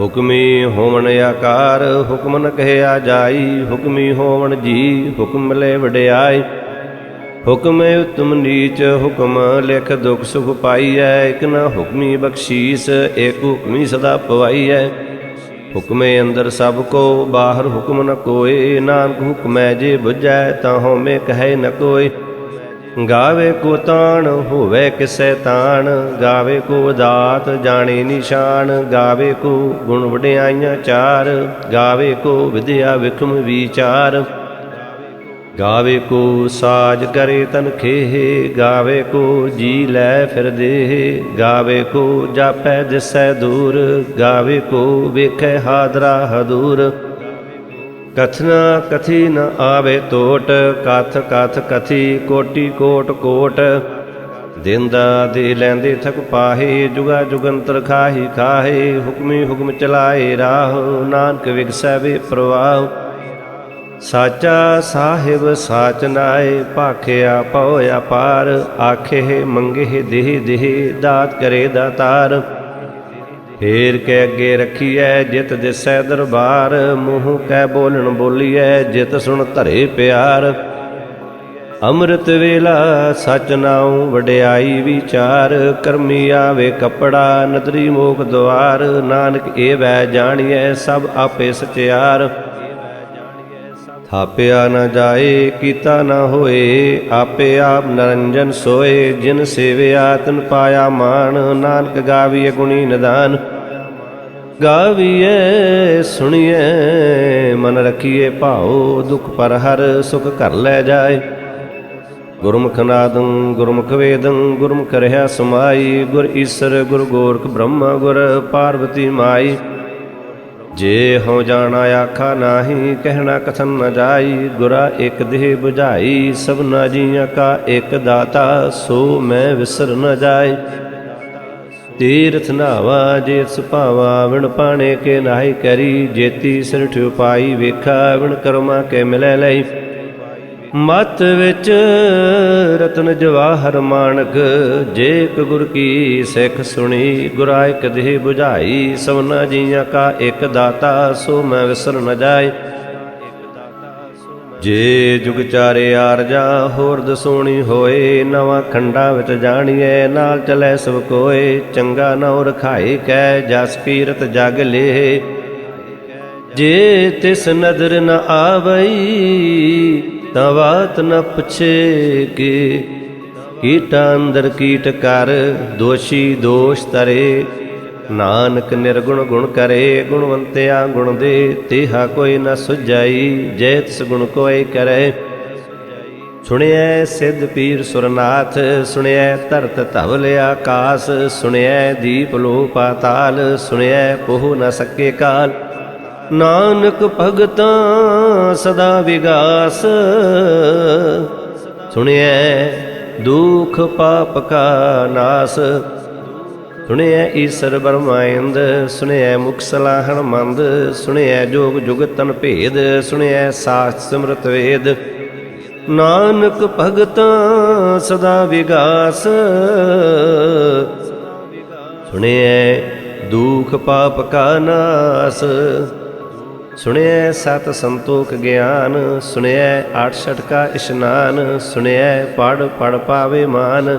ਹੁਕਮੀ ਹੋਵਣ ਆਕਾਰ, ਹੁਕਮ ਨ ਕਹਿਆ ਜਾਈ। ਹੁਕਮੀ ਹੋਵਣ ਜੀ, ਹੁਕਮ ਮਿਲੇ ਵਡਿਆਈ। ਹੁਕਮ ਉਤਮ ਨੀਚ, ਹੁਕਮ ਲਿਖ ਦੁਖ ਸੁਖ ਪਾਈਐ। ਇਕ ਨ ਹੁਕਮੀ ਬਖਸ਼ੀਸ, ਏਕ ਹੁਕਮੀ ਸਦਾ ਪਵਾਈਐ। ਹੁਕਮੇ ਅੰਦਰ ਸਭ ਕੋ, ਬਾਹਰ ਹੁਕਮ ਨ ਕੋਏ। ਨਾਨਕ ਹੁਕਮੈ ਜੇ ਬੁਝੈ, ਤਾਂ ਹਉਮੈ ਕਹੈ ਨ ਕੋਈ ਗਾਵੇ ਕੋ ਤਾਣ, ਹੋਵੇ ਕਿਸੈ ਤਾਣ। ਗਾਵੇ ਕੋ ਦਾਤ, ਜਾਣੇ ਨਿਸ਼ਾਨ। ਗਾਵੇ ਕੋ ਗੁਣ ਵਡਿਆਈਆਂ ਚਾਰ। ਗਾਵੇ ਕੋ ਵਿਦਿਆ ਵਿਖਮ ਵਿਚਾਰ। ਗਾਵੇ ਕੋ ਸਾਜ ਕਰੇ ਤਨ ਖੇਹ। ਗਾਵੇ ਕੋ ਜੀ ਲੈ ਫਿਰ ਦੇਹ। ਗਾਵੇ ਕੋ ਜਾਪੈ ਦਿਸੈ ਦੂਰ। ਗਾਵੇ ਕੋ ਵੇਖੈ ਹਾਦਰਾ ਹਦੂਰ। ਕਥਨਾ ਕਥੀ ਨ ਆਵੇ ਟੋਟ ਕਥ ਕਥ ਕਥੀ ਕੋਟੀ ਕੋਟ ਕੋਟ। ਦਿੰਦਾ ਦੇ ਲੈਂਦੇ ਥਕ ਪਾਹੇ, ਜੁਗਾ ਜੁਗੰਤਰ ਖਾਹੀ ਖਾਹੇ, ਹੁਕਮੀ ਹੁਕਮ ਚਲਾਏ ਰਾਹ, ਨਾਨਕ ਵਿਗਸੈ ਵੇ ਪ੍ਰਵਾਹ। ਸਾਚਾ ਸਾਹਿਬ ਸਾਚ ਨਾਏ, ਭਾਖਿਆ ਪਉ ਅਪਾਰ ਆਖੇ ਮੰਗੇ ਦੇਹ ਦੇਹ, ਦਾਤ ਕਰੇ ਦਾਤਾਰ। ਫੇਰ ਕੇ ਅੱਗੇ ਰੱਖੀਐ, ਜਿਤ ਦਿਸੈ ਦਰਬਾਰ। ਮੂੰਹ ਕੈ ਬੋਲਣ ਬੋਲੀਐ, ਜਿਤ ਸੁਣ ਧਰੇ ਪਿਆਰ। ਅੰਮ੍ਰਿਤ ਵੇਲਾ ਸਚ ਨਾਉ ਵਡਿਆਈ ਵਿਚਾਰ। ਕਰਮੀ ਆਵੇ ਕਪੜਾ, ਨਦਰੀ ਮੋਖ ਦੁਆਰ ਨਾਨਕ ਏ ਵੈ ਜਾਣੀਐ, ਸਭ ਆਪੇ ਸਚਿਆਰ। ਥਾਪਿਆ ਨਾ ਜਾਏ, ਕੀਤਾ ਨਾ ਹੋਏ, ਆਪੇ ਆਪ ਨਰੰਜਨ ਸੋਏ। ਜਿਨ ਸੇਵਿਆ, ਤਨ ਪਾਇਆ ਮਾਨ ਨਾਨਕ ਗਾਵੀਏ ਗੁਣੀ ਨਿਦਾਨ। ਗਾਵੀਏ, ਸੁਣੀਏ, ਮਨ ਰਖੀਏ ਭਾਉ, ਦੁਖ ਪਰ ਹਰ ਸੁਖ ਘਰ ਲੈ ਜਾਏ। ਗੁਰਮੁਖ ਨਾਦੰ, ਗੁਰਮੁਖ ਵੇਦੰ, ਗੁਰਮੁਖ ਰਹਿਆ ਸਮਾਈ, ਗੁਰ ਈਸਰ, ਗੁਰ ਗੋਰਖ ਬ੍ਰਹਮ, ਗੁਰ ਪਾਰਵਤੀ ਮਾਈ। ਜੇ ਹਉ ਜਾਣਾ ਆਖਾ ਨਾਹੀ, ਕਹਿਣਾ ਕਥਨ ਨ ਜਾਈ, ਗੁਰਾ ਇੱਕ ਦੇਹ 부ਝਾਈ ਸਭਨਾ ਜੀਆਂ ਕਾ ਇਕ ਦਾਤਾ, ਸੋ ਮੈਂ ਵਿਸਰ ਨ ਜਾਏ। ਤੀਰਥ ਨਾਵਾ ਜੇ ਸੁਭਾਵਾ ਵਿਣ ਪਾਣੇ ਕੇ ਨਾਹੀ ਕਰੀ, ਜੇਤੀ ਸਿਰ ਠਿਉ ਪਾਈ ਵੇਖਾ ਵਿਣ ਕਰਮਾ ਕੇ ਮਿਲੈ ਲਈ ਮਤ ਵਿੱਚ ਰਤਨ ਜਵਾਹਰ ਮਾਨਕ, ਜੇ ਇੱਕ ਗੁਰ ਕੀ ਸਿੱਖ ਸੁਣੀ, ਗੁਰਾ ਇੱਕ ਦੇਹ 부ਝਾਈ ਸਭਨਾ ਜੀਆਂ ਕਾ ਇੱਕ ਦਾਤਾ, ਸੋ ਮੈਂ ਵਿਸਰ ਨ ਜਾਏ। ਜੇ ਜੁਗ ਚਾਰੇ ਆਰਜਾ, ਹੋਰ ਦਸੋਣੀ ਹੋਏ, ਨਵਾਂ ਖੰਡਾਂ ਵਿੱਚ ਜਾਣੀਏ ਨਾਲ ਚਲੇ ਸਭ ਕੋਏ, ਚੰਗਾ ਨਉ ਰਖਾਏ ਕੈ, ਜਸ ਪੀਰਤ ਜਗ ਲੇ। ਜੇ ਤਿਸ ਨਦਰ ਨ ਆਵਈ, ਤਾਂ ਬਾਤ ਨ ਪੁੱਛੇ ਕਿ। ਕੀਟਾ ਅੰਦਰ ਕੀਟ ਕਰ, ਦੋਸ਼ੀ ਦੋਸ਼ ਤਰੇ ਨਾਨਕ ਨਿਰਗੁਣ ਗੁਣ ਕਰੇ, ਗੁਣਵੰਤਿਆ ਗੁਣ ਦੇ ਤੇਹਾ ਕੋਈ ਨਾ ਸੁਝਾਈ ਜੈ ਤਿਸ ਗੁਣ ਕੋਈ ਕਰੇ। ਸੁਣਿਐ ਸਿੱਧ ਪੀਰ ਸੁਰਨਾਥ, ਸੁਣਿਐ ਧਰਤ ਧਵਲ ਆਕਾਸ, ਸੁਣਿਐ ਦੀਪ ਲੋ ਪਾਤਾਲ ਸੁਣਿਐ ਪੋਹ ਨ ਸਕੇ ਕਾਲ। ਨਾਨਕ ਭਗਤਾਂ ਸਦਾ ਵਿਗਾਸ, ਸੁਣਿਐ ਦੁਖ ਪਾਪ ਕਾ ਨਾਸ। ਸੁਣਿਐ ਈਸਰ ਬਰਮਾਇੰਦ, ਸੁਣਿਐ ਮੁਖ ਸਲਾਹਣ ਮੰਦ, ਸੁਣਿਐ ਜੋਗ ਤਨ ਭੇਦ, ਸੁਣਿਐ ਸਾਸਤ ਸਿਮਰਤ ਵੇਦ। ਨਾਨਕ ਭਗਤਾਂ ਸਦਾ ਵਿਗਾਸ। ਸੁਣਿਐ ਦੁਖ ਪਾਪ ਕਾ ਨਾਸ। ਸੁਣਿਐ ਸਤ ਸੰਤੋਖ ਗਿਆਨ, ਸੁਣਿਐ ਆਠ ਛਟ ਕਾ ਇਸ਼ਨਾਨ, ਸੁਣਿਐ ਪੜ ਪੜ ਪਾਵੇ ਮਾਨ।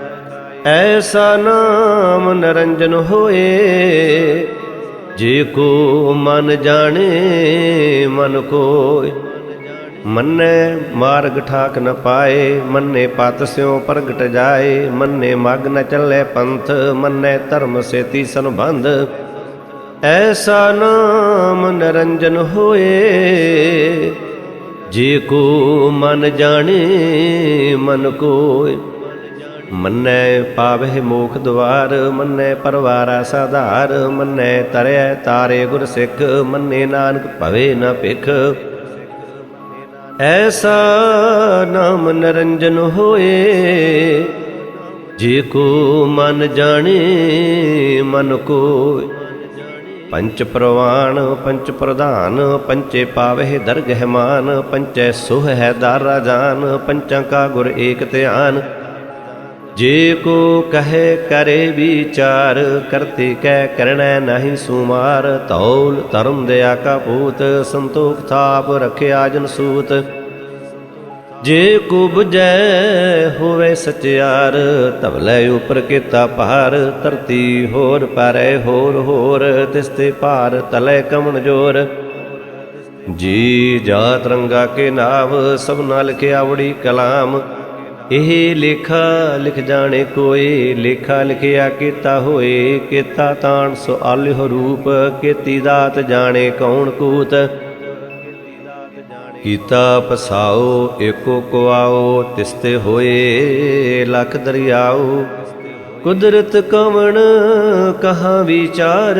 ਐਸਾ ਨਾਮ ਨਰੰਜਨ ਹੋਏ, ਜੇ ਕੋ ਮਨ ਜਾਣੇ, ਮਨ ਕੋਇ ਮੰਨੇ ਮਾਰਗ ਠਾਕ ਨ ਪਾਏ, ਮੰਨੇ ਪਤ ਸਿਉ ਪ੍ਰਗਟ ਜਾਏ। ਮੰਨੇ ਮਗ ਨ ਚੱਲੇ ਪੰਥ, ਮੰਨੇ ਧਰਮ ਸੇਤੀ ਸੰਬੰਧ। ਐਸਾ ਨਾਮ ਨਰੰਜਨ ਹੋਏ, ਜੇ ਕੋ ਮਨ ਜਾਣੇ, ਮਨ ਕੋਇ ਮੰਨੈ ਪਾਵਹਿ ਮੋਖ ਦਵਾਰ, ਮੰਨੈ ਪਰਵਾਰਾ ਸਾਧਾਰ, ਮੰਨੈ ਤਰਿਐ ਤਾਰੇ ਗੁਰ ਸਿੱਖ, ਮੰਨੇ ਨਾਨਕ ਭਵੇ ਨ ਭਿਖ। ਐਸਾ ਨਾਮ ਨਰੰਜਨ ਹੋਏ, ਜੇ ਕੋ ਮਨ ਜਾਣੇ, ਮਨ ਕੋਇ ਪੰਚ ਪ੍ਰਵਾਣ ਪੰਚ ਪ੍ਰਧਾਨ, ਪੰਚੇ ਪਾਵਹਿ ਦਰਗਹਿਮਾਨ ਪੰਚੈ ਸੁਹ ਹੈ ਦਾਰਾ ਜਾਨ, ਪੰਚਾਂ ਕਾ ਗੁਰ ਏਕ ਧਿਆਨ। ਜੇ ਕੋ ਕਹੇ ਕਰੇ ਵਿਚਾਰ, ਕਰਤੇ ਕੈ ਕਰਣੈ ਨਹੀਂ ਸੁਮਾਰ। ਤੌਲ ਧਰਮ ਦਇਆ ਕਾ ਪੂਤ ਸੰਤੋਖ ਥਾਪ ਰਖਿਆ ਜਨ ਸੂਤ। ਜੇ ਕੋ 부ਜੈ ਹੋਵੇ ਸਚਿਆਰ ਧਵਲੇ ਉਪਰ ਕੀਤਾ ਭਾਰ। ਧਰਤੀ ਹੋਰ ਪਰੈ ਹੋਰ ਹੋਰ, ਤਿਸ ਤੇ ਭਾਰ ਤਲੇ ਕਮਣ ਜੋਰ। ਜੀ ਜਾਤ ਰੰਗਾ ਕੇ ਨਾਮ, ਸਭ ਨਾਲ ਲਿਖਿਆ ਵੜੀ ਕਲਾਮ। ਇਹ ਲੇਖਾ ਲਿਖ ਜਾਣੇ ਕੋਈ ਲੇਖਾ ਲਿਖਿਆ ਕੀਤਾ ਹੋਏ, ਕੀਤਾ ਤਾਣ ਸੋ ਆਲਿਹ ਰੂਪ, ਕੀਤੀ ਦਾਤ ਜਾਣੇ ਕੌਣ ਕੂਤ। ਕੀਤਾ ਪਸਾਓ, ਏਕੋ ਕੁਆਓ ਤਿਸਤੇ ਹੋਏ, ਲਖ ਦਰਿਆਓ। ਕੁਦਰਤ ਕਵਣ, ਕਹਾ ਵਿਚਾਰ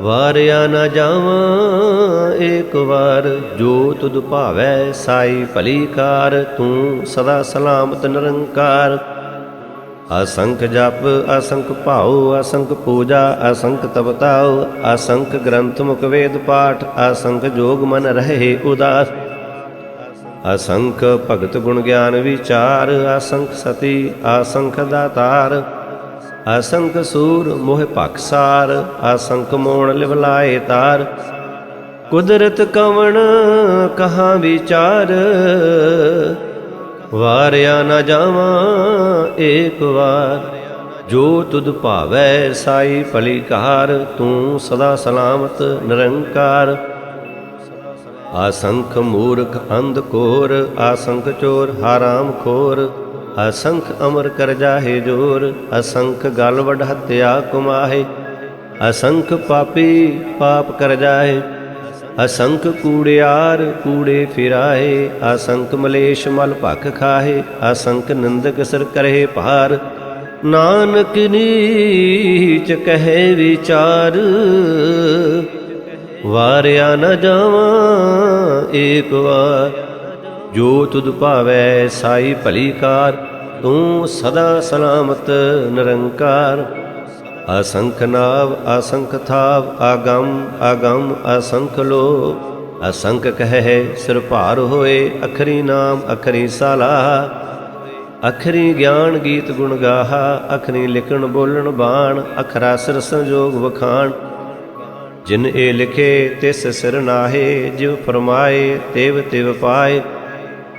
ਵਾਰਿਆ ਨਾ ਜਾਵਾਂ ਏਕ ਵਾਰ ਜੋ ਤੁਧ ਭਾਵੈ ਸਾਈ ਭਲੀ ਕਾਰ ਤੂੰ ਸਦਾ ਸਲਾਮਤ ਨਿਰੰਕਾਰ। ਅਸੰਖ ਜਪ, ਅਸੰਖ ਭਾਉ, ਅਸੰਖ ਪੂਜਾ, ਅਸੰਖ ਤਪਤਾਉ, ਅਸੰਖ ਗ੍ਰੰਥ ਮੁਖ ਵੇਦ ਪਾਠ, ਅਸੰਖ ਜੋਗ ਮਨ ਰਹੇ ਉਦਾਸ। ਅਸੰਖ ਭਗਤ ਗੁਣ ਗਿਆਨ ਵਿਚਾਰ, ਅਸੰਖ ਸਤੀ, ਅਸੰਖ ਦਾਤਾਰ। ਅਸੰਖ ਸੂਰ ਮੋਹ ਭਖਸਾਰ ਅਸੰਖ ਮੋਣ ਲਿਵਲਾਏ ਤਾਰ। ਕੁਦਰਤ ਕਵਣ ਕਹਾ ਵਿਚਾਰ? ਵਾਰਿਆ ਨਾ ਜਾਵਾਂ ਏਕ ਵਾਰ। ਜੋ ਤੁਧ ਭਾਵੈ ਸਾਈ ਭਲੀ ਕਾਰ ਤੂੰ ਸਦਾ ਸਲਾਮਤ ਨਿਰੰਕਾਰ। ਆਸੰਖ ਮੂਰਖ ਅੰਧ ਕੋਰ ਆਸੰਖ ਚੋਰ ਹਾਰਾਮ ਖੋਰ। ਅਸੰਖ ਅਮਰ ਕਰ ਜਾਹੇ ਜੋਰ, ਅਸੰਖ ਗਲ ਵਡ ਹਤਿਆ ਕੁਮਾਹੇ, ਅਸੰਖ ਪਾਪੀ ਪਾਪ ਕਰ ਜਾਹੇ, ਅਸੰਖ ਕੂੜਿਆਰ ਕੂੜੇ ਫਿਰਾਏ ਅਸੰਖ ਮਲੇਸ਼ ਮਲ ਭਖ ਖਾਹੇ, ਅਸੰਖ ਨਿੰਦਕ ਸਰ ਕਰੇ ਭਾਰ। ਨਾਨਕ ਨੀਚ ਕਹੇ ਵਿਚਾਰ, ਵਾਰਿਆ ਨ ਜਾਵਾਂ ਏਕ ਵਾਰ। ਜੋ ਤੁਧ ਭਾਵੈ ਸਾਈ ਭਲੀ ਕਾਰ, ਤੂੰ ਸਦਾ ਸਲਾਮਤ ਨਿਰੰਕਾਰ। ਅਸੰਖ ਨਾਵ, ਅਸੰਖ ਥਾਵ, ਆਗਮ ਅਗਮ ਅਸੰਖ ਲੋ ਅਸੰਖ ਕਹੈ ਸਿਰ ਭਾਰ ਹੋਏ, ਅਖਰੀ ਨਾਮ, ਅਖਰੀ ਸਾਲਾਹ ਅਖਰੀ ਗਿਆਨ ਗੀਤ ਗੁਣ ਗਾਹਾ, ਅਖਰੀ ਲਿਖਣ ਬੋਲਣ ਬਾਣ, ਅਖਰਾ ਸਿਰ ਸੰਜੋਗ ਵਖਾਣ। ਜਿਨ ਇਹ ਲਿਖੇ, ਤਿਸ ਸਿਰ ਨਾਹੇ ਜਿਵ ਫਰਮਾਏ, ਤੇਵ ਤਿਵ ਪਾਏ।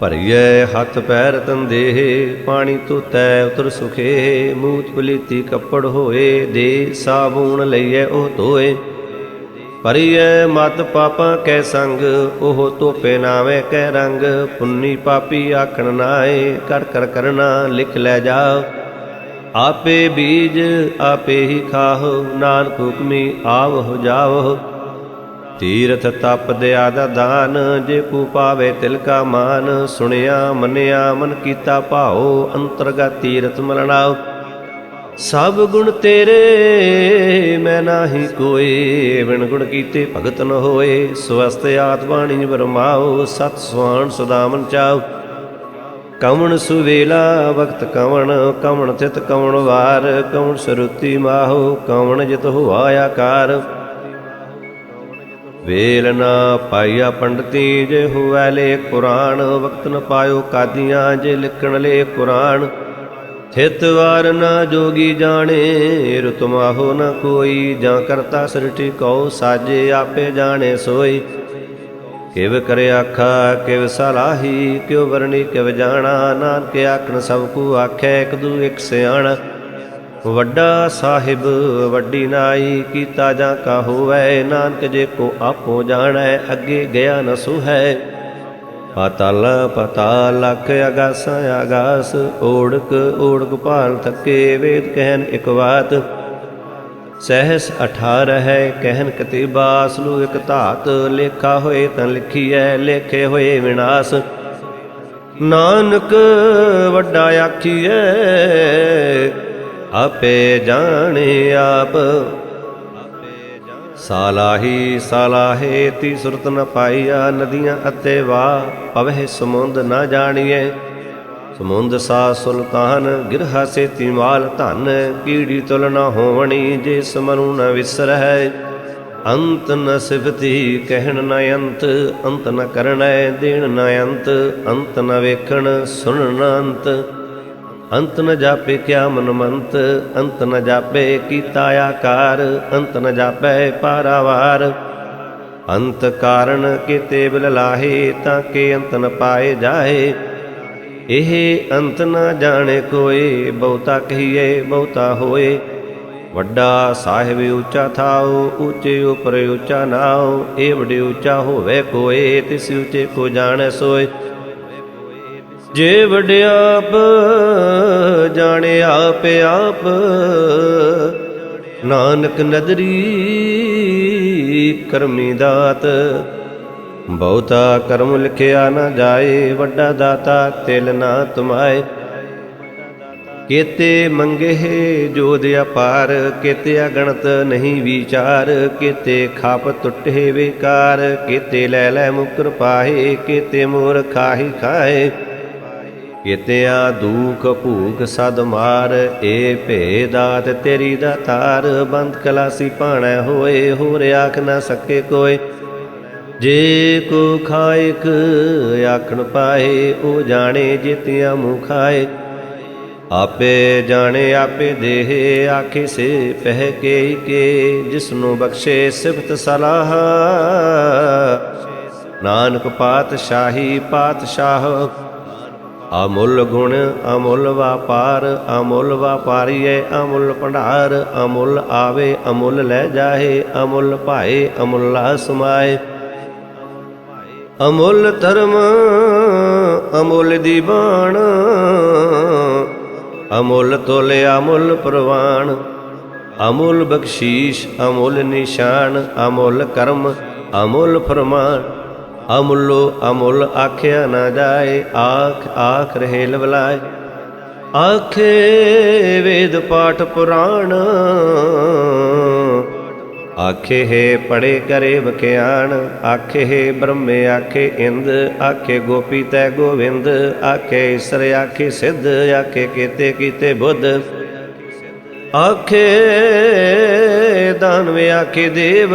ਭਰੀਏ ਹੱਥ ਪੈਰ ਤੰਦੇ ਪਾਣੀ ਧੋਤੈ ਉਤਰ ਸੁਖੇ, ਮੂਤ ਪਲੀਤੀ ਕੱਪੜ ਹੋਏ, ਦੇ ਸਾਬੂਣ ਲਈਐ ਉਹ ਧੋਏ। ਪਰਿਐ ਮਤ ਪਾਪਾਂ ਕੈ ਸੰਗ, ਉਹ ਧੋਪੇ ਨਾਵੇਂ ਕੈ ਰੰਗ, ਪੁੰਨੀ ਪਾਪੀ ਆਖਣ ਨਾਏ, ਕਰ ਕਰ ਕਰਨਾ ਲਿਖ ਲੈ ਜਾ। ਆਪੇ ਬੀਜ ਆਪੇ ਹੀ ਖਾਹੋ, ਨਾਨਕ ਹੁਕਮੀ ਆਵਹੁ ਜਾਵਹੁ। ਤੀਰਥ ਤਪ ਦਿਆ ਦਾ ਦਾਨ, ਜੇ ਕੋ ਪਾਵੇ ਤਿਲ ਕਾ ਮਾਨ, ਸੁਣਿਆ, ਮੰਨਿਆ, ਮਨ ਕੀਤਾ ਭਾਉ, ਅੰਤਰਗਤ ਤੀਰਥ ਮਲਣਾ ਸਭ ਗੁਣ ਤੇਰੇ, ਮੈਂ ਨਾਹੀ ਕੋਈ ਬਿਨ ਗੁਣ ਕੀਤੇ ਭਗਤ ਨ ਹੋਏ। ਸਵਸਤ ਆਤ ਬਾਣੀ ਬਰਮਾਓ ਸਤ ਸੁਆਣ ਸਦਾਮਨ ਚਾਉ। ਕਵਣ ਸੁਵੇਲਾ, ਵਕਤ ਕਵਣ ਕਵਣ ਤਿਤ ਕਵਣ ਵਾਰ, ਕਵਣ ਸਰੁਤੀ ਮਾਹੋ, ਕਵਣ ਜਿਤ ਹੋਆ ਆਕਾਰ। ਵੇਲ ਨਾ ਪਾਈਆ ਪੰਡਤੀ, ਜੇ ਹੋਵੈ ਲੇ ਕੁਰਾਨ, ਵਕਤ ਨ ਪਾਇਓ ਕਾਦੀਆਂ, ਜੇ ਲਿਖਣ ਲੇ ਕੁਰਾਨ। ਥਿਤ ਵਾਰ ਨਾ ਜੋਗੀ ਜਾਣੇ ਰਤਮਾਹੋ ਨ ਕੋਈ, ਜਾਂ ਕਰਤਾ ਸ੍ਰਿਸ਼ਟੀ ਕਉ, ਸਾਜੇ ਆਪੇ ਜਾਣੇ ਸੋਈ। ਕਿਵ ਕਰੇ ਆਖਾ, ਕਿਵ ਸਲਾਹੀ, ਕਿਉ ਵਰਣੀ ਕਿਵ ਜਾਣਾ, ਨਾਨਕ ਆਖਣ ਸਭ ਕੂ ਆਖੈ, ਇੱਕ ਦੂ ਇਕ ਸਿਆਣਾ। ਵੱਡਾ ਸਾਹਿਬ, ਵੱਡੀ ਨਾਈ, ਕੀਤਾ ਜਾਂ ਕਾ ਹੋਵੈ, ਨਾਨਕ ਜੇ ਕੋ ਆਪੋ ਜਾਣੈ, ਅੱਗੇ ਗਿਆ ਨ ਸੁਹੈ। ਪਾਤਾਲ, ਪਤਾਲ ਲਖ ਅਗਾਸਾਂ ਆਗਾਸ ਓੜਕ ਓੜਕ ਭਾਲ ਥਕੇ, ਵੇਦ ਕਹਿਨ ਇਕ ਬਾਤ। ਸਹਿਸ 18 ਹੈ, ਕਹਿਨ ਕਤੀਬਾ, ਅਸਲੂ ਇਕ ਧਾਤ, ਲੇਖਾ ਹੋਏ ਤਾਂ ਲਿਖੀਐ, ਲੇਖੇ ਹੋਏ ਵਿਨਾਸ਼। ਨਾਨਕ ਵੱਡਾ ਆਖੀਐ ਆਪੇ ਜਾਣੇ ਆਪ। ਸਾਲਾਹੀ ਸਾਲਾਹੇ ਤੀ ਸੁਰਤ ਨ ਪਾਈਆ ਨਦੀਆਂ ਅਤੇ ਵਾ ਪਵਹਿ ਸਮੁੰਦ ਨਾ ਜਾਣੀਏ ਸਮੁੰਦ ਸਾ ਸੁਲਤਾਨ, ਗਿਰਹਾ ਸੇ ਤਿਮਾਲ ਧਨ, ਕੀੜੀ ਤੁਲ ਨ ਹੋਵਣੀ ਜੇ ਸਮਨੂ ਨ ਵਿਸਰਹਿ। ਅੰਤ ਨ ਸਿਫਤੀ ਕਹਿਣ ਨ ਅੰਤ ਅੰਤ ਨ ਕਰਣੈ ਦੇਣ ਨ ਅੰਤ ਅੰਤ ਨ ਵੇਖਣ, ਸੁਣਨ ਨ ਅੰਤ। ਅੰਤ ਨ ਜਾਪੇ ਕਿਆ ਮਨਮੰਤ, ਅੰਤ ਨ ਜਾਪੇ ਕੀਤਾ ਆਕਾਰ, ਅੰਤ ਨ ਜਾਪੈ ਪਾਰਾਵਾਰ। ਅੰਤ ਕਾਰਨ ਕੀਤੇ ਬਿਲ ਲਾਹੇ, ਤਾਂ ਕੇ ਅੰਤ ਨ ਪਾਏ ਜਾਏ। ਇਹ ਅੰਤ ਨ ਜਾਣੇ ਕੋਏ, ਬਹੁਤਾ ਕਹੀਏ, ਬਹੁਤਾ ਹੋਏ। ਵੱਡਾ ਸਾਹਿਬ ਉੱਚਾ ਥਾਉ, ਉੱਚੇ ਉਪਰ ਉੱਚਾ ਨਾਉ ਇਹ ਵਡੇ ਉੱਚਾ ਹੋਵੇ ਕੋਏ, ਤਿਸ ਉੱਚੇ ਕੋ ਜਾਣੈ ਸੋਏ। ਜੇ ਵਡਿਆਪ, ਜਾਣੇ ਆਪ ਆਪ। ਨਾਨਕ ਨਦਰੀ, ਕਰਮੀ ਦਾਤ। ਬਹੁਤਾ ਕਰਮ ਲਿਖਿਆ ਨਾ ਜਾਏ, ਵੱਡਾ ਦਾਤਾ ਤਿਲ ਨਾ ਤੁਮਾਏ। ਕੀਤੇ ਮੰਗੇ ਜੋਦ ਅਪਾਰ, ਕੀਤੇ ਅਗਣਤ ਨਹੀਂ ਵਿਚਾਰ। ਕੀਤੇ ਖਾਪ ਟੁੱਟੇ ਵਿਕਾਰ, ਕੇਤੇ ਲੈ ਲੈ ਮੁਕਰ ਪਾਹੇ, ਕੀਤੇ ਮੋਰ ਖਾਹੀ ਖਾਏ। ਕੀਤਿਆ ਦੂਖ ਭੂਖ ਸਦ ਮਾਰ, ਏ ਭੇਦਾਤ ਤੇਰੀ ਦਾ ਤਾਰ ਬੰਦ ਕਲਾਸੀ ਪਾਣੈ ਹੋਏ, ਹੋਰ ਆਖ ਨਾ ਸਕੇ ਕੋਏ। ਜੇ ਕੋ ਖਾਇਕ ਆਖਣ ਪਾਏ ਉਹ ਜਾਣੇ ਜਿਤਿਆ ਮੂੰਹ ਖਾਏ। ਆਪੇ ਜਾਣੇ, ਆਪੇ ਦੇਹ, ਆਖੇ ਸੇ ਪਹਿ ਕੇ ਕੇ ਜਿਸਨੂੰ ਬਖਸ਼ੇ ਸਿਫਤ ਸਲਾਹ। ਨਾਨਕ ਪਾਤਸ਼ਾਹੀ ਪਾਤਸ਼ਾਹ ਅਮੁੱਲ ਗੁਣ ਅਮੁੱਲ ਵਪਾਰ, ਅਮੁੱਲ ਵਪਾਰੀਏ ਅਮੁੱਲ ਭੰਡਾਰ, ਅਮੁੱਲ ਆਵੇ ਅਮੁੱਲ ਲੈ ਜਾਏ ਅਮੁੱਲ ਭਾਏ ਅਮੁੱਲਾ ਸਮਾਏ। ਅਮੁੱਲ ਧਰਮ, ਅਮੁੱਲ ਦੀ ਬਾਣ, ਅਮੁੱਲ ਤੋਲੇ ਅਮੁੱਲ ਪ੍ਰਵਾਨ ਅਮੁੱਲ ਬਖਸ਼ੀਸ਼, ਅਮੁੱਲ ਨਿਸ਼ਾਨ, ਅਮੁੱਲ ਕਰਮ, ਅਮੁੱਲ ਫਰਮਾਨ। ਅਮੁੱਲੋ ਅਮੁੱਲ ਆਖਿਆ ਨਾ ਜਾਏ, ਆਖ ਆਖ ਰਹੇ ਲਵਲਾਏ। ਆਖੇ ਵੇਦ ਪਾਠ ਪੁਰਾਣ, ਆਖੇ ਹੈ ਪੜੇ ਕਰੇ ਵਖਿਆਣ, ਆਖੇ ਹੈ ਬ੍ਰਹਮੇ, ਆਖੇ ਇੰਦ, ਆਖੇ ਗੋਪੀ ਤੈ ਗੋਵਿੰਦ, ਆਖੇ ਈਸਰ, ਆਖੇ ਸਿੱਧ, ਆਖੇ ਕੀਤੇ ਕੀਤੇ ਬੁੱਧ। ਆਖੇ ਦਾਨਵੇ, ਆਖੇ ਦੇਵ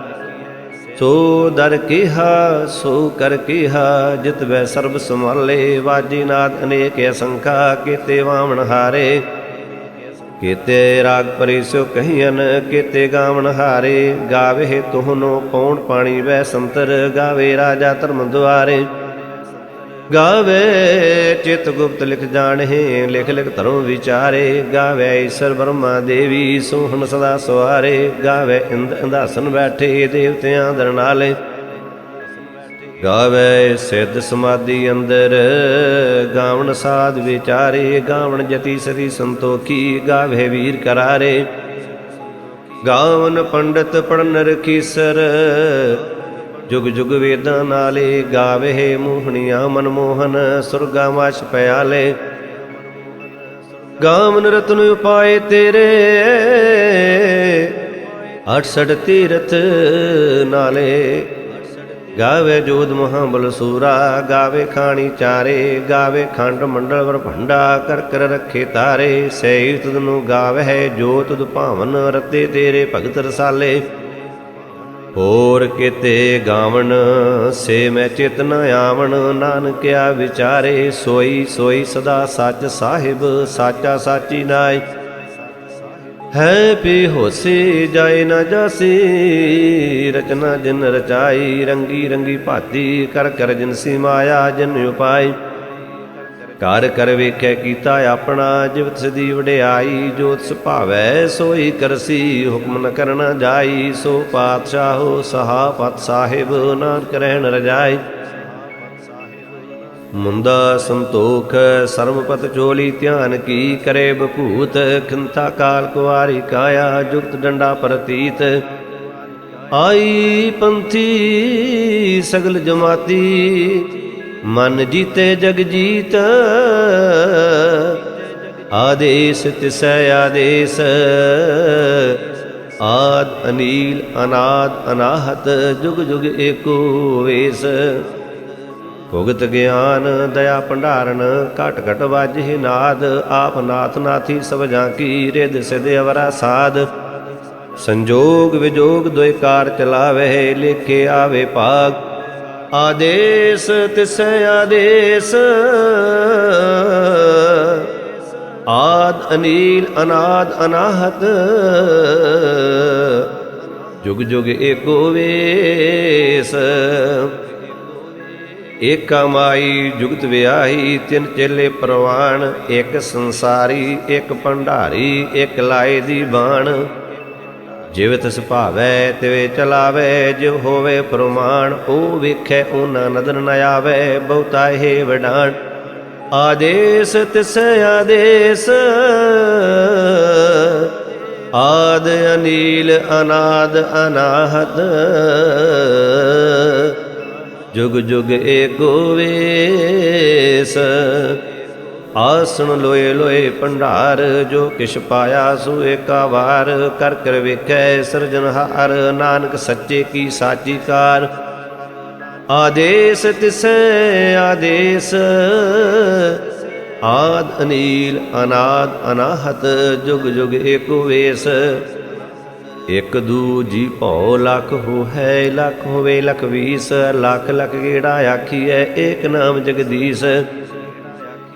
ਸੋ ਦਰ ਕਿਹਾ, ਸੋ ਕਰ ਕੀਹਾ, ਜਿਤ ਵੈ ਸਰਬ ਸੰਭਾਲੇ, ਵਾਜੀ ਨਾਦ ਅਨੇਕ ਅਸੰਖਾ, ਕੀਤੇ ਵਾਵਣ ਹਾਰੇ। ਕੀਤੇ ਰਾਗ ਪਰਿਸੋ ਕਹੀਨ ਕੀਤੇ ਗਾਵਣ ਹਾਰੇ। ਗਾਵੇ ਤੁਹਨੋ ਪੌਣ ਪਾਣੀ ਵੈ ਸੰਤਰ, ਗਾਵੇ ਰਾਜਾ ਧਰਮ ਦੁਆਰੇ। ਗਾਵੇ, ਚਿਤ ਗੁਪਤ ਲਿਖ ਜਾਣਹਿ, ਲਿਖ ਲਿਖ ਧਰੋ ਵਿਚਾਰੇ, ਗਾਵੇ ਈਸ਼ਰ ਬ੍ਰਹਮਾ ਦੇਵੀ, ਸੋਹਣ ਸਦਾ ਸਵਾਰੇ, ਗਾਵੇ ਇੰਦ ਅੰਦਾਸਨ ਬੈਠੇ, ਦੇਵਤਿਆਂ ਦਰਨਾਲੇ ਗਾਵੇ ਸਿੱਧ ਸਮਾਧੀ ਅੰਦਰ, ਗਾਵਣ ਸਾਧ ਵਿਚਾਰੇ, ਗਾਵਣ ਜਤੀ ਸਦੀ ਸੰਤੋਖੀ, ਗਾਵੇ ਵੀਰ ਕਰਾਰੇ। ਗਾਵਨ ਪੰਡਤ ਪੜਨ ਰਖੀਸਰ ਜੁਗ ਜੁਗ ਵੇਦਾਂ ਨਾਲੇ ਗਾਵੇ ਮੋਹਣੀਆਂ ਮਨਮੋਹਨ, ਸੁਰਗਾ ਮਾਸ਼ ਪਿਆਲੇ। ਗਾਵਨ ਰਤਨ ਉਪਾਏ ਤੇਰੇ 68 ਤੀਰਥ ਨਾਲੇ। ਗਾਵੇ ਜੋਧ ਮਹਾਬਲ ਸੂਰਾ, ਗਾਵੇ ਖਾਣੀ ਚਾਰੇ, ਗਾਵੇ ਖੰਡ ਮੰਡਲ ਵਰ ਭੰਡਾ, ਕਰ ਕਰ ਰੱਖੇ ਤਾਰੇ। ਸਹੀ ਤੁਧ ਨੂੰ ਗਾਵੇ ਜੋ ਤੁਧ ਭਾਵਨ, ਰਤੇ ਤੇਰੇ ਭਗਤ ਰਸਾਲੇ। ਹੋਰ ਕਿਤੇ ਗਾਵਣ, ਸੇ ਮੈਂ ਚਿਤ ਨ ਆਵਣ, ਨਾਨਕਿਆ ਵਿਚਾਰੇ ਸੋਈ ਸੋਈ ਸਦਾ ਸੱਚ ਸਾਹਿਬ, ਸਾਚਾ ਸਾਚੀ ਨਾਈ। ਹੈ ਪੀ ਹੋਸੀ ਜਾਏ ਨਾ ਜਾਸੀ, ਰਚਨਾ ਜਿਨ ਰਚਾਈ, ਰੰਗੀ ਰੰਗੀ ਭਾਤੀ, ਕਰ ਕਰ ਜਿਨਸੀ ਮਾਇਆ, ਜਿਨ ਉਪਾਈ। ਕਰ ਕਰ ਵੇਖੈ ਕੀਤਾ ਆਪਣਾ, ਜਿਵਤ ਸਦੀ ਵਡਿਆਈ ਜੋਤ ਸੁਭਾਵੈ ਸੋਈ ਕਰਸੀ, ਹੁਕਮ ਨ ਕਰਨਾ ਜਾਈ, ਸੋ ਪਾਤਸ਼ਾਹੋ ਸਹਾਪਤ ਸਾਹਿਬ, ਨਾਨਕ ਰਹਿਣ ਰਜਾਈ। ਮੁੰਦਾ ਸੰਤੋਖ ਸਰਮਪਤ ਚੋਲੀ ਧਿਆਨ ਕੀ ਕਰੇ ਬਭੂਤ, ਖਿੰਤਾ ਕਾਲ ਕੁਵਾਰੀ ਕਾਇਆ, ਜੁਗਤ ਡੰਡਾ ਪ੍ਰਤੀਤ। ਆਈ ਪੰਥੀ ਸਗਲ ਜਮਾਤੀ ਮਨ ਜੀਤੇ ਜਗ ਜੀਤ, ਆਦੇਸ ਤਿਸੈ ਆਦੇਸ। ਆਦ ਅਨੀਲ, ਅਨਾਦ, ਅਨਾਹਤ, ਜੁਗ ਜੁਗ ਏਕੋ ਵੇਸ। ਭੁਗਤ ਗਿਆਨ, ਦਇਆ ਭੰਡਾਰਨ, ਘਟ ਘਟ ਵਾਜਹਿ ਨਾਦ। ਆਪ ਨਾਥ ਨਾਥੀ ਸਭ ਜਾਂ ਕੀ ਰਿਦ ਸਿਧ ਅਵਰਾ ਸਾਧ ਸੰਜੋਗ ਵਿਜੋਗ ਦੁਇ ਕਾਰ ਚਲਾਵੇ, ਲੇਖੇ ਆਵੇ ਭਾਗ। ਆਦੇਸ, ਤਿਸੈ ਆਦੇਸ। ਆਦ ਅਨੀਲ, ਅਨਾਦ ਅਨਾਹਤ। ਜੁਗ ਜੁਗ ਏਕੋ ਵੇਸ। ਏਕਾ ਮਾਈ, ਜੁਗਤ ਵਿਆਹੀ, ਤਿੰਨ ਚੇਲੇ ਪ੍ਰਵਾਨ ਇੱਕ ਸੰਸਾਰੀ, ਇੱਕ ਭੰਡਾਰੀ, ਇੱਕ ਲਾਏ ਦੀ ਬਾਣ। ਜਿਵ ਤਿਸ ਭਾਵੈ ਤਿਵੇ ਚਲਾਵੇ ਜਿਵ ਹੋਵੇ ਪ੍ਰਮਾਣ, ਉਹ ਵੇਖੈ ਉਹਨਾਂ ਨਦਰ ਨ ਆਵੇ, ਬਹੁਤਾ ਇਹ ਵਡਾਣ। ਆਦੇਸ ਤਿਸ ਆਦੇਸ, ਆਦ ਅਨੀਲ, ਅਨਾਦ ਅਨਾਹਤ ਜੁਗ ਜੁਗ ਏਕੋ ਵੇਸ ਆਸਣ ਲੋਏ ਲੋਏ ਭੰਡਾਰ, ਜੋ ਕਿਛ ਪਾਇਆ ਸੋ ਏਕਾ ਵਾਰ। ਕਰ ਕਰ ਵੇਖੈ ਸਿਰਜਨਹਾਰ ਨਾਨਕ ਸੱਚੇ ਕੀ ਸਾਚੀ ਕਾਰ ਆਦੇਸ ਤਿਸੈ, ਆਦੇਸ। ਆਦ ਅਨੀਲ, ਅਨਾਦ ਅਨਾਹਤ, ਜੁਗ ਜੁਗ ਏਕੋ ਵੇਸ। ਇਕ ਦੂ ਜੀ ਭਉ ਲਖ ਹੋ ਹੈ ਲਖ ਹੋਵੇ ਲਖ ਵੀਸ। ਲਖ ਲਖ ਗੇੜਾ ਆਖੀਐ, ਏਕ ਨਾਮ ਜਗਦੀਸ਼।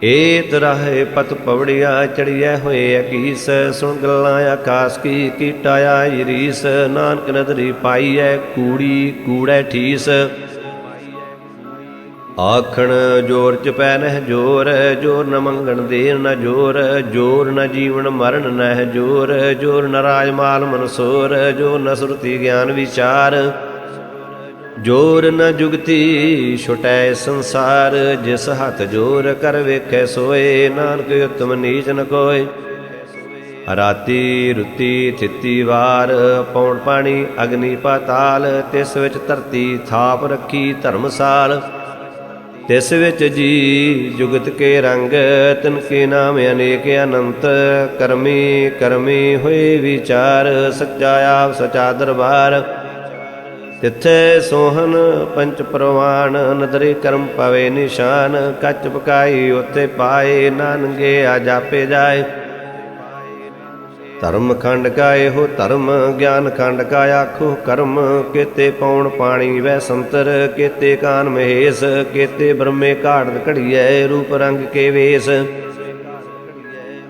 ਏਤ ਰਹੇ ਪਤ ਪਵੜਿਆ ਚੜੀਐ ਹੋਏ ਅਕੀਸ, ਸੁਣ ਗੱਲਾਂ ਆਕਾਸ ਕੀ ਕੀਟਾਇਆ ਈਰੀਸ ਨਾਨਕ ਨਦਰੀ ਪਾਈਐ ਕੂੜੀ, ਕੂੜੈ ਠੀਸ। ਆਖਣ, ਜੋਰ ਚ ਪੈ ਨਹਿ ਜੋਰ ਜੋਰ ਨ ਮੰਗਣ ਦੇਰ ਨ ਜੋਰ ਜੋਰ ਨ ਜੀਵਨ ਮਰਨ ਨਹਿ ਜੋਰ ਜੋਰ ਨ ਰਾਜ ਮਾਲ ਮਨਸੋਰ, ਜੋਰ ਨ ਸੁਰਤੀ ਗਿਆਨ ਵਿਚਾਰ। ਜੋਰ ਨ ਜੁਗਤੀ ਛੁਟੈ ਸੰਸਾਰ, ਜਿਸ ਹੱਥ ਜੋਰ ਕਰ ਵੇਖੈ ਸੋਏ, ਨਾਨਕ ਉਤਮ ਨੀਚ ਨ ਕੋਇ ਰਾਤੀ ਰੁੱਤੀ ਥਿੱਤੀ ਵਾਰ, ਪੌਣ ਪਾਣੀ ਅਗਨੀ ਪਾਤਾਲ, ਤਿਸ ਵਿੱਚ ਧਰਤੀ ਥਾਪ ਰੱਖੀ ਧਰਮਸਾਲ। ਤਿਸ ਵਿੱਚ ਜੀ ਜੁਗਤ ਕੇ ਰੰਗ, ਤਿਨ ਕੇ ਨਾਮ ਅਨੇਕ ਅਨੰਤ। ਕਰਮੀ ਕਰਮੀ ਹੋਏ ਵਿਚਾਰ, ਸੱਚਾ ਆਪ ਸਚਾ ਦਰਬਾਰ। ਤਿੱਥੇ ਸੋਹਣ ਪੰਚ ਪ੍ਰਵਾਨ ਨਦਰੇ ਕਰਮ ਪਵੇ ਨਿਸ਼ਾਨ, ਕੱਚ ਪਕਾਈ ਉਤੇ ਪਾਏ ਨਾਨਗੇ ਆ ਜਾਪੇ ਜਾਏ। ਧਰਮ ਖੰਡ ਕਾ ਇਹੋ ਧਰਮ, ਗਿਆਨ ਖੰਡ ਕਾ ਆਖੋ ਕਰਮ। ਕੇਤੇ ਪੌਣ ਪਾਣੀ ਵੈ ਸੰਤਰ, ਕੇਤੇ ਕਾਨ ਮਹੇਸ਼, ਕੇਤੇ ਬ੍ਰਹਮੇ ਘਾੜਤ ਘੜੀਐ, ਰੂਪ ਰੰਗ ਕੇ ਵੇਸ।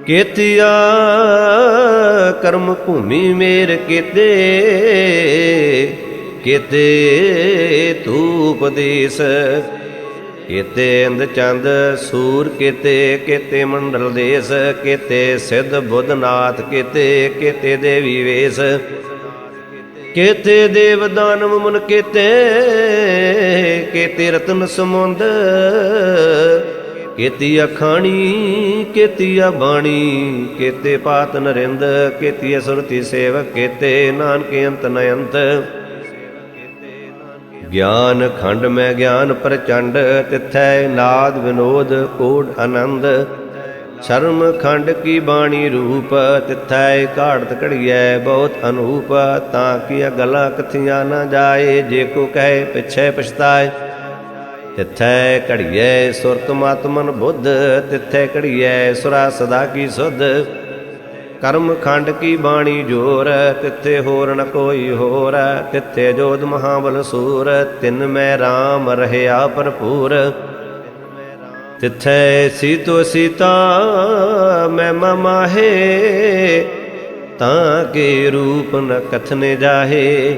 ਕੇਤੀਆ ਕਰਮ ਭੂਮੀ ਮੇਰ ਕੇਤੇ ਕੇਤੇ ਤੂ ਉਪਦੇਸ਼ ਕੇਤੇ ਅੰਧ ਚੰਦ ਸੂਰ, ਕੇਤੇ ਕੇਤੇ ਮੰਡਲ ਦੇਸ ਕੇਤੇ ਸਿੱਧ ਬੁੱਧਨਾਥ, ਕੇਤੇ ਕੇਤੇ ਦੇਵੀ ਵੇਸ, ਕੇਤੇ ਦੇਵ ਦਾਨਵ ਮਨ ਕੇਤੇ ਕੇਤੇ ਰਤਨ ਸਮੁੰਦ, ਕੇਤੀ ਅਖਾਣੀ, ਕੇਤੀ ਬਾਣੀ ਕੇਤੇ ਪਾਤ ਨਰਿੰਦ, ਕੇਤੀ ਸੁਰਤੀ ਸੇਵਕ, ਕੇਤੇ ਨਾਨਕ ਅੰਤ ਨ ਗਿਆਨ ਖੰਡ ਮੈਂ ਗਿਆਨ ਪ੍ਰਚੰਡ, ਤਿਥੈ ਨਾਦ ਵਿਨੋਦ ਕੋਡ ਆਨੰਦ। ਸ਼ਰਮ ਖੰਡ ਕੀ ਬਾਣੀ ਰੂਪ, ਤਿਥੈ ਘਾੜਤ ਘੜੀਐ ਬਹੁਤ ਅਨੂਪ। ਤਾਂ ਕੀ ਗਲਾ ਕਥੀਆਂ ਨਾ ਜਾਏ, ਜੇ ਕੋ ਕਹੇ ਪਿਛੈ ਪਛਤਾਏ। ਤਿਥੈ ਘੜੀਐ ਸੁਰਤ ਮਤ ਬੁੱਧ, ਤਿਥੈ ਘੜੀਐ ਸੁਰਾ ਸਦਾ ਕੀ ਸੁਧ। ਕਰਮ ਖੰਡ ਕੀ ਬਾਣੀ ਜੋਰ, ਤਿੱਥੇ ਹੋਰ ਨ ਕੋਈ ਹੋਰ। ਤਿੱਥੇ ਜੋਦ ਮਹਾਬਲ ਸੂਰ, ਤਿਨ ਮੈਂ RAM ਰਹਿਆ ਭਰਪੂਰ। ਤਿੱਥੇ ਸੀਤੋ ਸੀਤਾ ਮੈਂ ਮਮਾਹੇ ਤਾਂ ਕੇ ਰੂਪ ਨ ਕਥਨੇ ਜਾਹੇ।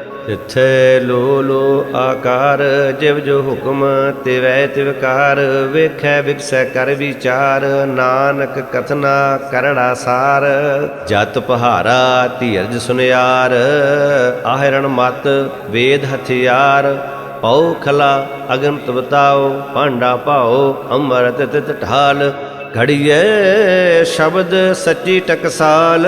ਤਿਥੈ ਲੋ ਲੋ ਆਕਾਰ, ਜਿਵ ਜੋ ਹੁਕਮ ਤਿਵੈ ਤਿਵਕਾਰ ਵੇਖੈ ਵਿਕਸੈ ਕਰ ਵਿਚਾਰ, ਨਾਨਕ ਕਥਨਾ ਕਰੜਾ ਸਾਰ। ਜਤ ਪਹਾਰਾ ਧੀਰਜ ਸੁਨਿਆਰ, ਆਹਰਣ ਮਤ ਵੇਦ ਹਥਿਆਰ। ਪਉ ਖਲਾ ਅਗੰਤ ਬਤਾਓ, ਭਾਂਡਾ ਭਾਓ, ਅੰਮ੍ਰਿਤ ਤਿਤ ਢਾਲ। ਘੜੀਏ ਸ਼ਬਦ ਸੱਚੀ ਟਕਸਾਲ